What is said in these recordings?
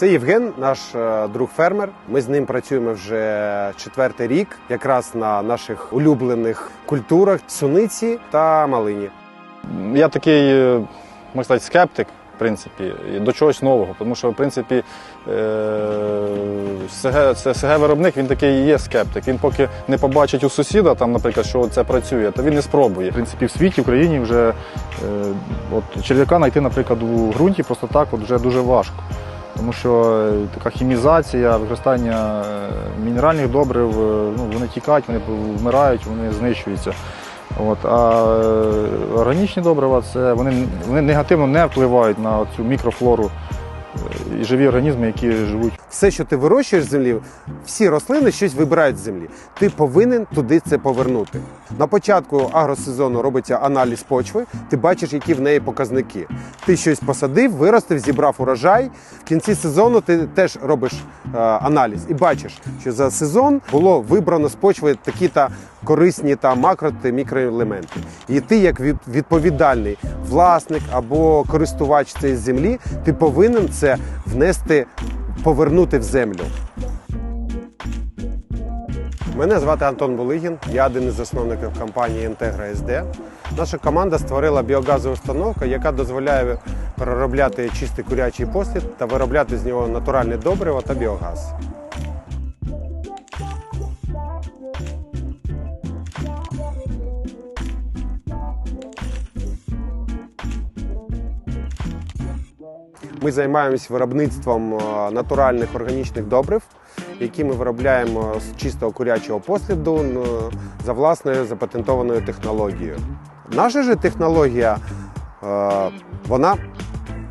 Це Євген, наш е, друг фермер. Ми з ним працюємо вже четвертий рік, якраз на наших улюблених культурах суниці та малині. Я такий, е, можна сказати, скептик, в принципі, до чогось нового. Тому що, в принципі, це СГ-виробник, він такий є скептик. Він поки не побачить у сусіда, там, наприклад, що це працює, то він не спробує. В принципі, в світі, в країні вже е, от, черв'яка знайти, наприклад, у ґрунті просто так от вже дуже важко. Тому що е, така хімізація, використання е, мінеральних добрив, е, ну, вони тікають, вони вмирають, вони знищуються. От, а органічні добрива це вони, вони негативно не впливають на цю мікрофлору і живі організми, які живуть. Все, що ти вирощуєш землі, всі рослини щось вибирають з землі. Ти повинен туди це повернути. На початку агросезону робиться аналіз почви. Ти бачиш, які в неї показники. Ти щось посадив, виростив, зібрав урожай. В кінці сезону ти теж робиш е, аналіз і бачиш, що за сезон було вибрано з почви такі та корисні та макро та мікроелементи. І ти, як відповідальний власник або користувач цієї землі, ти повинен це внести, повернути в землю. Мене звати Антон Булигін, я один із засновників компанії Інтегра СД. Наша команда створила біогазову установку, яка дозволяє переробляти чистий курячий послід та виробляти з нього натуральне добриво та біогаз. Ми займаємось виробництвом е, натуральних органічних добрив, які ми виробляємо з чистого курячого посліду за власною запатентованою технологією. Наша же технологія е, вона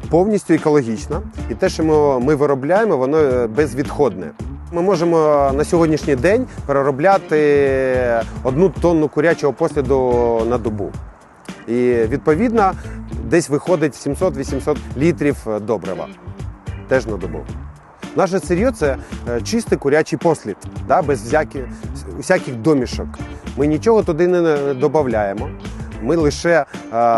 повністю екологічна, і те, що ми, ми виробляємо, воно е, безвідходне. Ми можемо на сьогоднішній день переробляти одну тонну курячого посліду на добу. І відповідно десь виходить 700-800 літрів е, добрива теж на добу. Наше сир'є це е, чистий курячий послід, да, без всяких, домішок. Ми нічого туди не додаємо. Ми лише е,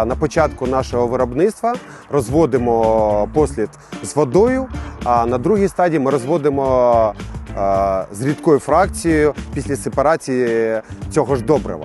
на початку нашого виробництва розводимо послід з водою, а на другій стадії ми розводимо з рідкою фракцією після сепарації цього ж добрива.